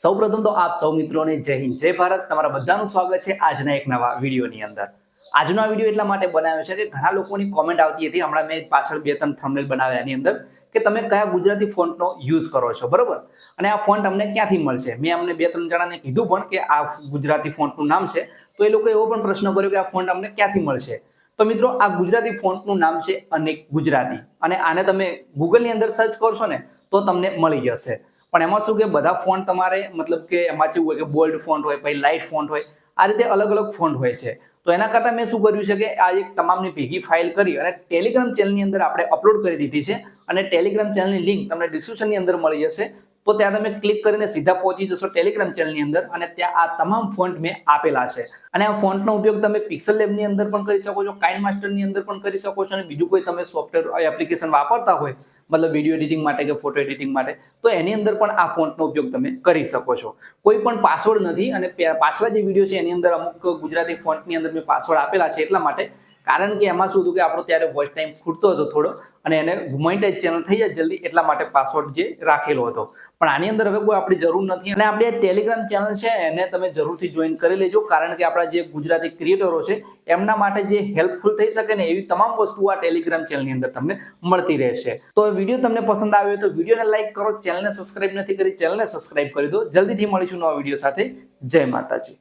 સૌપ્રથમ તો આપ સૌ મિત્રોને જય હિન્દ, જય ભારત. તમારા બધાનું સ્વાગત છે આજના એક નવા વિડીયોની અંદર. આજનો આ વીડિયો એટલા માટે બનાવ્યો છે કે ઘણા લોકોની કોમેન્ટ આવતી હતી. હમણાં મેં પાછળ બે ત્રણ થંબનેલ બનાવ્યા એની અંદર કે તમે કયા ગુજરાતી ફોન્ટનો યુઝ કરો છો, બરોબર? અને આ ફોન્ટ અમને ક્યાંથી મળશે? મેં અમને બે ત્રણ જણાને કીધું પણ કે આ ગુજરાતી ફોન્ટનું નામ છે. તો એ લોકોએ એવો પણ પ્રશ્ન કર્યો કે આ ફોન્ટ અમને ક્યાંથી મળશે? તો મિત્રો, આ ગુજરાતી ફોન્ટનું નામ છે અનેક ગુજરાતી. અને આને તમે ગૂગલની અંદર સર્ચ કરશો ને, તો તમને મળી જશે. પણ એમાં શું કે, બધા ફોન્ટ તમારે, મતલબ કે એમાં કેવું હોય કે, બોલ્ડ ફોન્ટ હોય, પછી લાઇટ ફોન્ટ હોય, આ રીતે અલગ અલગ ફોન્ટ હોય છે. તો એના કરતાં મેં શું કર્યું છે કે, આ એક તમામની ભેગી ફાઇલ કરી અને ટેલિગ્રામ ચેનલની અંદર આપણે અપલોડ કરી દીધી છે. અને ટેલિગ્રામ ચેનલની લિંક તમને ડિસ્ક્રિપ્શનની અંદર મળી જશે. તો ત્યાં તમે ક્લિક કરીને સીધા પહોંચી જશો ટેલિગ્રામ ચેનલની અંદર અને ત્યાં આ તમામ ફોન્ટ મેં આપેલા છે. અને આ ફોન્ટનો ઉપયોગ તમે પિક્સલ લેબની અંદર પણ કરી શકો છો કાઇન માસ્ટરની અંદર પણ કરી શકો છો અને બીજું કોઈ તમે સોફ્ટવેર એપ્લિકેશન વાપરતા હોય, મતલબ વીડિયો એડિટિંગ માટે કે ફોટો એડિટિંગ માટે, તો એની અંદર પણ આ ફોન્ટનો ઉપયોગ તમે કરી શકો છો. કોઈ પણ પાસવર્ડ નથી અને પાછલા જે વીડિયો છે એની અંદર અમુક ગુજરાતી ફોન્ટની અંદર મેં પાસવર્ડ આપેલા છે એટલા માટે કારણ કે એમાં શું હતું કે આપણો ત્યારે વોચ ટાઈમ ખૂટતો હતો થોડો અને એને મોનિટાઇઝ ચેનલ થઈ જાય જલ્દી એટલા માટે પાસવર્ડ જે રાખેલો હતો. પણ આની અંદર હવે કોઈ આપણી જરૂર નથી અને આપણી ટેલિગ્રામ ચેનલ છે એને તમે જરૂરથી જોઈન કરી લેજો કારણ કે આપણા જે ગુજરાતી ક્રિએટરો છે એમના માટે જે હેલ્પફુલ થઈ શકે ને એવી તમામ વસ્તુઓ આ ટેલિગ્રામ ચેનલની અંદર તમને મળતી રહેશે. તો વીડિયો તમને પસંદ આવ્યો તો વિડીયોને લાઈક કરો ચેનલને સબસ્ક્રાઇબ નથી કરી ચેનલને સબસ્ક્રાઇબ કરી દો. જલ્દીથી મળીશું નવા વીડિયો સાથે. જય માતાજી.